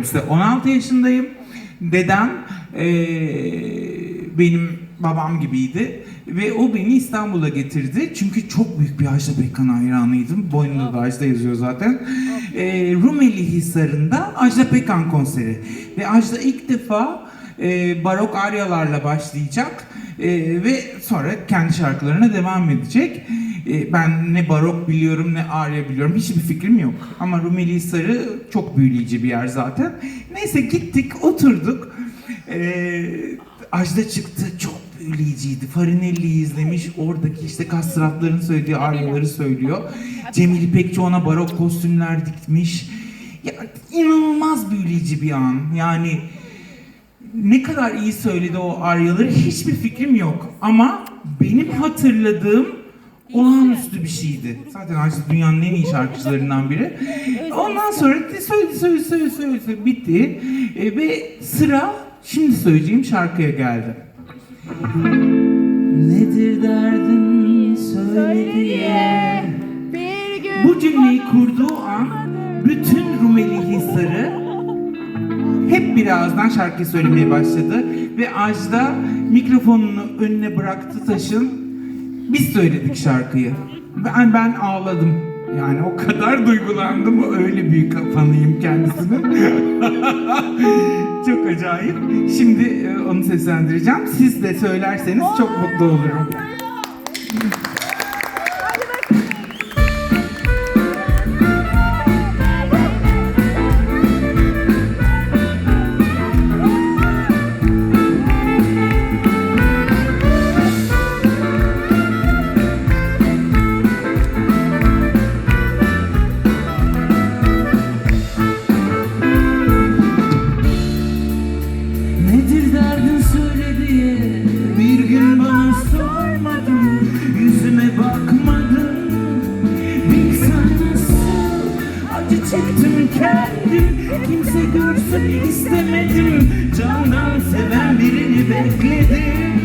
İşte 16 yaşındayım. Dedem eee, benim babam gibiydi ve o beni İstanbul'a getirdi. Çünkü çok büyük bir Ajda Pekkan hayranıydım. Boynunda da Ajda yazıyor zaten. Eee Rumeli Hisarı'nda Ajda Pekkan konseri. Ve Ajda ilk defa eee, barok aryalarla başlayacak Eee, ve sonra kendi şarkılarına devam edecek. Eee, ben ne barok biliyorum ne arya biliyorum. Hiçbir fikrim yok. Ama Rumeli Hisarı çok büyüleyici bir yer zaten. Neyse gittik oturduk. Eee Ajda çıktı çok büyüleyiciydi. Farinelli'yi izlemiş. Oradaki işte kastratların söylediği aryaları söylüyor. Cemil İpekçi ona barok kostümler dikmiş. Ya, inanılmaz büyüleyici bir an. Yani ne kadar iyi söyledi o aryaları hiçbir fikrim yok. Ama benim hatırladığım olağanüstü bir şeydi. Zaten Ajda dünyanın en iyi şarkıcılarından biri. Ondan sonra de söyledi, söyledi, söyledi, söyledi, bitti. E, ve sıra şimdi söyleyeceğim şarkıya geldi. Nedir derdin söyle diye. Bir gün Bu cümleyi kurduğu an bütün Rumeli Hisarı hep bir ağızdan şarkı söylemeye başladı. Ve Ajda mikrofonunu önüne bıraktı taşın. Biz söyledik şarkıyı. Ben, ben ağladım. Yani o kadar duygulandım. Öyle büyük fanıyım kendisinin. çok acayip. Şimdi e, onu seslendireceğim. Siz de söylerseniz çok mutlu olurum. Çektim kendim Kimse görsün istemedim. Candan seven birini bekledim